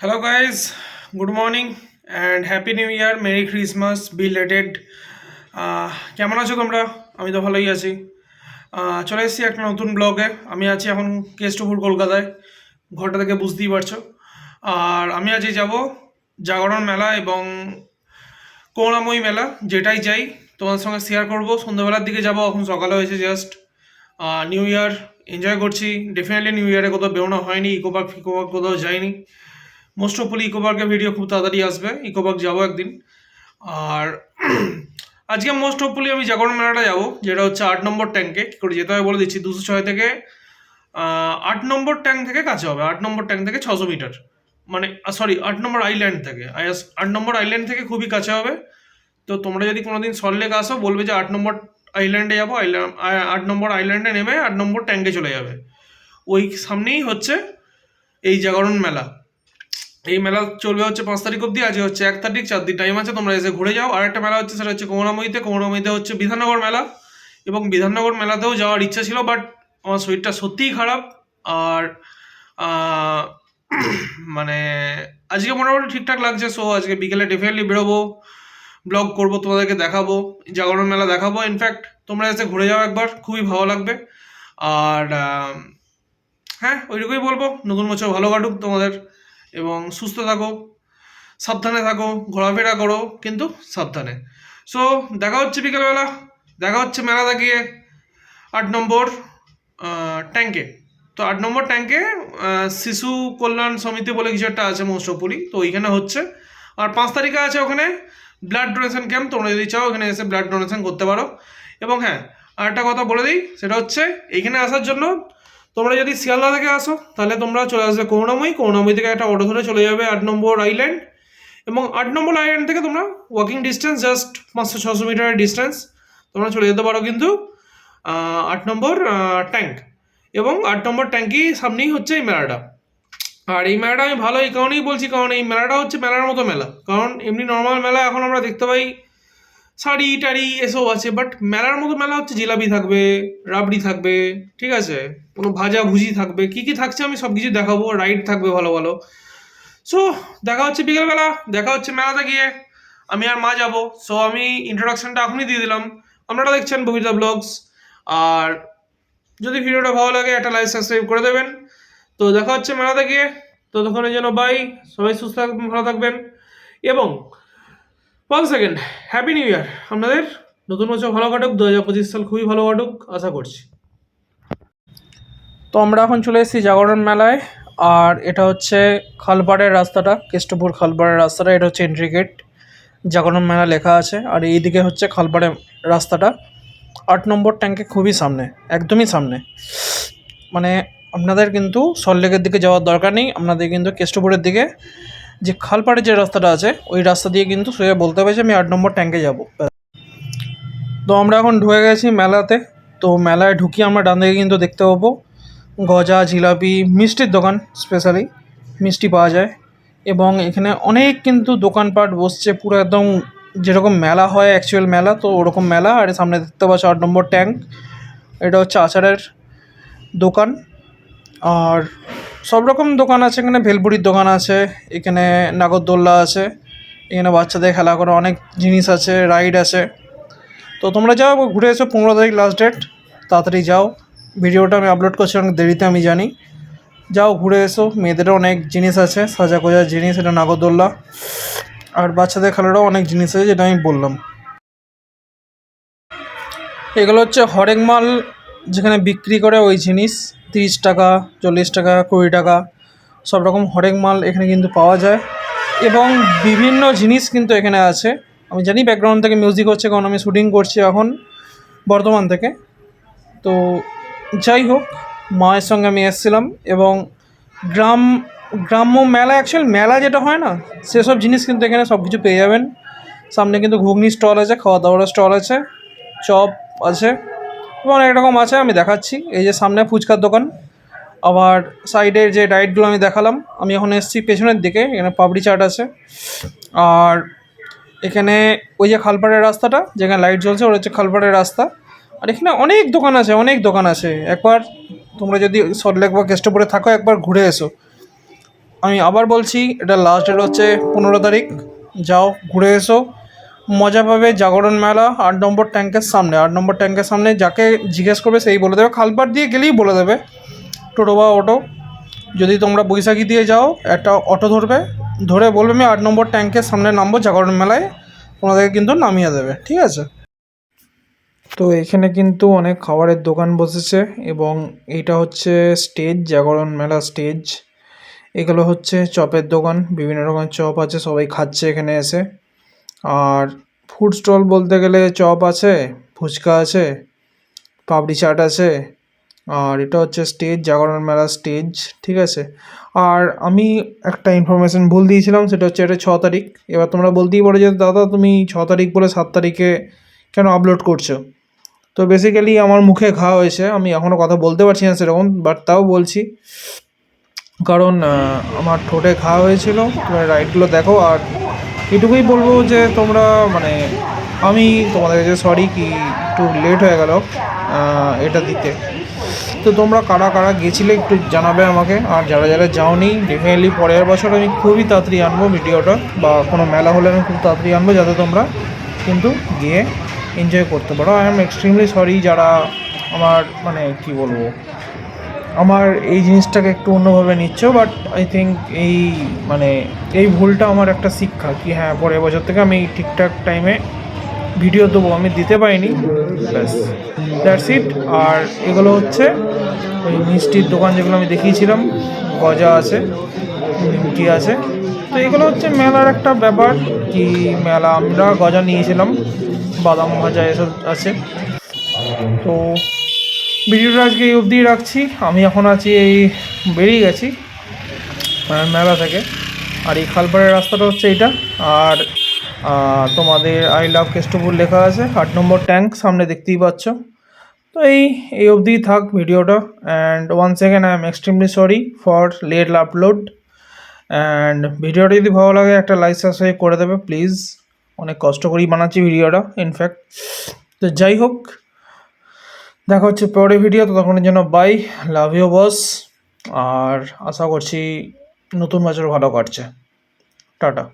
Hello guys good morning and happy new year merry Christmas belated কেমন আছো তোমরা? আমি তো ভালোই আছি। আহ, চলে এসেছি একটা নতুন ব্লগে আমি আছি এখন কেষ্টপুর কলকাতায়। ঘরটা থেকে বুঝতেই পারছ। আর আমি আজকে যাব জাগরণ মেলা এবং করুণাময়ী মেলা যেটাই যাই তোমাদের সঙ্গে শেয়ার করব। সন্ধ্যাবেলার দিকে যাব এখন সকালে হয়েছে জাস্ট নিউ ইয়ার এনজয় করছি। ডেফিনেটলি নিউ ইয়ারে কোথাও বেরোনো হয়নি ইকো পার্ক কোথাও যাইনি। মোস্ট অফলি ইকো পার্কের ভিডিও খুব তাড়াতাড়ি আসবে। ইকো পার্ক যাব একদিন। আর আজকে মোস্ট অফলি আমি জাগরণ মেলাটা যাব, যেটা হচ্ছে আট নম্বর ট্যাঙ্কে কী করে যেতে হবে বলে দিচ্ছি, দুশো ছয় থেকে আট নম্বর ট্যাঙ্ক থেকে কাছে হবে, আট নম্বর ট্যাঙ্ক থেকে ছশো মিটার। মানে সরি আট নম্বর আইল্যান্ড থেকে। আট নম্বর আইল্যান্ড থেকে খুবই কাছে হবে। তো তোমরা যদি কোনোদিন সল্টলেক আসো, বলবে যে আট নম্বর আইল্যান্ডে যাব আইল্যান্ড আট নম্বর আইল্যান্ডে নেমে আট নম্বর ট্যাঙ্কে চলে যাবে। ওই সামনেই হচ্ছে এই জাগরণ মেলা। এই মেলা চলবে হচ্ছে পাঁচ তারিখ অবধি, আজকে হচ্ছে এক তারিখ, চার দিন টাইম আছে, তোমরা এসে ঘুরে যাও। আর একটা মেলা হচ্ছে, সেটা হচ্ছে করুণাময়ীতে করুণাময়ীতে হচ্ছে বিধাননগর মেলা। এবং বিধাননগর মেলাতেও যাওয়ার ইচ্ছা ছিল বাট আমার শরীরটা সত্যিই খারাপ। আর মানে আজকে মোটামুটি ঠিকঠাক লাগছে। সো আজকে বিকেলে ডেফিনেটলি বেরোবো ব্লগ করব, তোমাদেরকে দেখাবো, জাগরণ মেলা দেখাবো। ইনফ্যাক্ট তোমরা এসে ঘুরে যাও একবার, খুবই ভালো লাগবে। আর হ্যাঁ ওইটুকুই বলব। নতুন বছর ভালো কাটুক তোমাদের। এবং সুস্থ থাকো, সাবধানে থাকো, ঘোরাফেরা করো, কিন্তু সাবধানে। সো দেখা হচ্ছে বিকেলবেলা, দেখা হচ্ছে মেলাতে গিয়ে আট নম্বর ট্যাঙ্কে তো আট নম্বর ট্যাঙ্কে শিশু কল্যাণ সমিতি বলে কিছু একটা আছে মৌসুপুরি তো ওইখানে হচ্ছে। আর পাঁচ তারিখে আছে ওখানে ব্লাড ডোনেশন ক্যাম্প তোমরা যদি চাও এখানে এসে ব্লাড ডোনেশন করতে পারো। এবং হ্যাঁ আর একটা কথা বলে দিই, সেটা হচ্ছে, এইখানে আসার জন্য তোমরা যদি শিয়ালদা থেকে আসো, তাহলে তোমরা চলে আসবে করুণাময়ী। করুণাময়ী থেকে একটা অটো ধরে চলে যাবে আট নম্বর আইল্যান্ড এবং আট নম্বর আইল্যান্ড থেকে তোমরা ওয়াকিং ডিস্টেন্স জাস্ট পাঁচশো ছশো মিটারের ডিস্টেন্স তোমরা চলে যেতে পারো কিন্তু আট নম্বর ট্যাঙ্ক এবং আট নম্বর ট্যাঙ্কই সামনেই হচ্ছে এই মেলাটা। আর এই মেলাটা আমি ভালো এই কারণেই বলছি, কারণ এই মেলাটা হচ্ছে মেলার মতো মেলা। কারণ এমনি নর্মাল মেলা এখন আমরা দেখতে পাই শাড়ি টাড়ি এসব আছে বাট মেলার মতো মেলা হচ্ছে জিলাপি থাকবে, রাবড়ি থাকবে, ঠিক আছে? কোনো ভাজা ভুজি থাকবে, কি কি থাকছে আমি সব কিছু দেখাবো রাইড থাকবে ভালো ভালো। সো দেখা হচ্ছে বিকেলবেলা, দেখা হচ্ছে মেলাতে গিয়ে, আমি আর মা যাব। সো আমি ইন্ট্রোডাকশনটা এখনই দিয়ে দিলাম। আপনারা দেখছেন ববিতা ব্লগস আর যদি ভিডিওটা ভালো লাগে, একটা লাইক সাবস্ক্রাইব করে দেবেন। তো দেখা হচ্ছে মেলাতে গিয়ে তো ততক্ষণের জন্য বাই সবাই সুস্থ ভালো থাকবেন। এবং one second happy new year আপনাদের নতুন বছর ভালো কাটুক দু হাজার পঁচিশ সাল খুবই ভালো কাটুক, আশা করছি। তো আমরা এখন চলে এসেছি জাগরণ মেলায়, আর এটা হচ্ছে খালপাড়ের রাস্তাটা, কেষ্টপুর খালপাড়ের রাস্তাটা, এটা হচ্ছে এন্ট্রি গেট জাগরণ মেলা লেখা আছে, আর এইদিকে হচ্ছে খালপাড়ের রাস্তাটা। আট নম্বর ট্যাঙ্কে খুবই সামনে, একদমই সামনে। মানে আপনাদের কিন্তু সল্টলেকের দিকে যাওয়ার দরকার নেই, আপনাদের কিন্তু কেষ্টপুরের দিকে যে খালপাড়ের যে রাস্তাটা আছে, ওই রাস্তা দিয়ে কিন্তু সোজা বলতে হবে যে আমি আট নম্বর ট্যাঙ্কে যাব। তো আমরা এখন ঢুকে গেছি মেলাতে। তো মেলায় ঢুকি আমরা ডান দিকে কিন্তু দেখতে পাবো গজা, জিলাপি, মিষ্টির দোকান স্পেশালি মিষ্টি পাওয়া যায়। এবং এখানে অনেক কিন্তু দোকানপাট বসছে, পুরো একদম যেরকম মেলা হয় অ্যাকচুয়াল মেলা, তো ওরকম মেলা। আর সামনে দেখতে পাচ্ছ আট নম্বর ট্যাঙ্ক এটা হচ্ছে আচারের দোকান। আর সব রকম দোকান আছে, এখানে ভেলপুরির দোকান আছে, এখানে নাগরদোল্লা আছে, এখানে বাচ্চাদের খেলা করা অনেক জিনিস আছে, রাইড আছে। তো তোমরা যাও, ঘুরে এসো পনেরো তারিখ লাস্ট ডেট তাড়াতাড়ি যাও। ভিডিওটা আমি আপলোড করছি অনেক দেরিতে, আমি জানি। যাও, ঘুরে এসো, মেয়েদেরও অনেক জিনিস আছে সাজা কোজার জিনিস, এটা নাগরদোল্লা। আর বাচ্চাদের খেলারও অনেক জিনিস আছে, যেটা আমি বললাম। এগুলো হচ্ছে হরেক মাল, যেখানে বিক্রি করে ওই জিনিস। তিরিশ টাকা, চল্লিশ টাকা, কুড়ি টাকা, সব রকম হরেক মাল এখানে কিন্তু পাওয়া যায়। এবং বিভিন্ন জিনিস কিন্তু এখানে আছে। আমি জানি ব্যাকগ্রাউন্ড থেকে মিউজিক হচ্ছে, কারণ আমি শুটিং করছি এখন বর্ধমান থেকে। তো যাই হোক, মায়ের সঙ্গে আমি এসেছিলাম এবং গ্রাম, গ্রাম্য মেলা অ্যাকচুয়াল মেলা যেটা হয় না, সেসব জিনিস কিন্তু এখানে সব কিছু পেয়ে যাবেন। সামনে কিন্তু ঘুগনি স্টল আছে, খাওয়া দাওয়ার স্টল আছে, চপ আছে। অনেক রকম আছে, আমি দেখাচ্ছি। এই যে সামনে ফুচকার দোকান। আবার সাইডের যে ডায়েটগুলো আমি দেখালাম, আমি এখন এসেছি পেছনের দিকে, এখানে পাপড়ি চাট আছে। আর এখানে ওই যে খালপাড়ের রাস্তাটা, যেখানে লাইট জ্বলছে, ওটা হচ্ছে খালপাড়ের রাস্তা। আর এখানে অনেক দোকান আছে, অনেক দোকান আছে। একবার তোমরা যদি সল্টলেক বা কেষ্টপুরে থাকো, একবার ঘুরে এসো। আমি আবার বলছি, এটা লাস্ট ডেট হচ্ছে পনেরো তারিখ। যাও, ঘুরে এসো। মজা পাবে জাগরণ মেলা, আট নম্বর ট্যাঙ্কের সামনে। আট নম্বর ট্যাঙ্কের সামনে যাকে জিজ্ঞেস করবে সেই বলে দেবে। খালপাট দিয়ে গেলেই বলে দেবে। টোটো বা অটো, যদি তোমরা বৈশাখী দিয়ে যাও, একটা অটো ধরবে। ধরে বলবে, আমি আট নম্বর ট্যাঙ্কের সামনে নামবো জাগরণ মেলায়। তোমাদেরকে কিন্তু নামিয়ে দেবে। ঠিক আছে? তো এখানে কিন্তু অনেক খাবারের দোকান বসেছে এবং এটা হচ্ছে স্টেজ, জাগরণ মেলা স্টেজ। এগুলো হচ্ছে চপের দোকান। বিভিন্ন রকমের চপ আছে, সবাই খাচ্ছে এখানে এসে। আর ফুড স্টল বলতে গেলে চপ আছে, ফুচকা আছে, পাপড়ি চাট আছে, আর এটা হচ্ছে স্টেজ জাগরণ মেলা স্টেজ ঠিক আছে? আর আমি একটা ইনফরমেশন ভুল দিয়েছিলাম, সেটা হচ্ছে এটা ছ তারিখ। এবার তোমরা বলতেই পারো যে, দাদা, তুমি ছ তারিখ বলে সাত তারিখে কেন আপলোড করছ? তো বেসিক্যালি আমার মুখে ঘা হয়েছে, আমি এখনও কথা বলতে পারছি না সেরকম বাট তাও বলছি। কারণ আমার ঠোঁটে ঘা হয়েছিল রাইডগুলো দেখো, আর এটুকুই বলব যে তোমরা মানে আমি তোমাদের কাছে সরি কি একটু লেট হয়ে গেল এটা দিতে। তো তোমরা কারা কারা গেছিলে একটু জানাবে আমাকে। আর যারা যারা যাওনি ডেফিনেটলি পরের বছর আমি খুবই তাড়াতাড়ি আনব ভিডিওটা, বা কোনো মেলা হলে আমি খুব তাড়াতাড়ি আনব যাতে তোমরা কিন্তু গিয়ে এনজয় করতে পারো। আই এম এক্সট্রিমলি সরি যারা আমার মানে কি বলব আমার এই জিনিসটাকে একটু অন্যভাবে নিচ্ছ বাট আই থিঙ্ক এই মানে এই ভুলটা আমার একটা শিক্ষা কি হ্যাঁ পরের বছর থেকে আমি ঠিকঠাক টাইমে ভিডিও দেবো, আমি দিতে পারিনি, ব্যাস দ্যাটস ইট আর এগুলো হচ্ছে ওই মিষ্টির দোকান যেগুলো আমি দেখিয়েছিলাম, গজা আছে, নিমকি আছে, তো এগুলো হচ্ছে মেলার একটা ব্যাপার কি মেলা আমরা গজা নিয়েছিলাম, বাদাম ভাজা এসব আছে, তো ভিডিওটা আজকে এই অবধি রাখছি। আমি এখন আছি এই বেরিয়ে গেছি মেলা থেকে। আর এই খালপাড়ের রাস্তাটা হচ্ছে এইটা। আর তোমাদের আই লাভ কেষ্টপুর লেখা আছে, আট নম্বর ট্যাঙ্ক সামনে দেখতেই পাচ্ছ। তো এই এই অবধি থাক ভিডিওটা। And one second I am extremely sorry for late upload and ভিডিওটা যদি ভালো লাগে, একটা লাইক সাবস্ক্রাইব করে দেবে প্লিজ অনেক কষ্ট করেই বানাচ্ছি ভিডিওটা ইনফ্যাক্ট তো যাই হোক দেখা হচ্ছে পরে ভিডিও ততক্ষণের জন্য বাই লাভ ইউ বস আর আশা করছি নতুন বছর ভালো কাটছে। টাটা।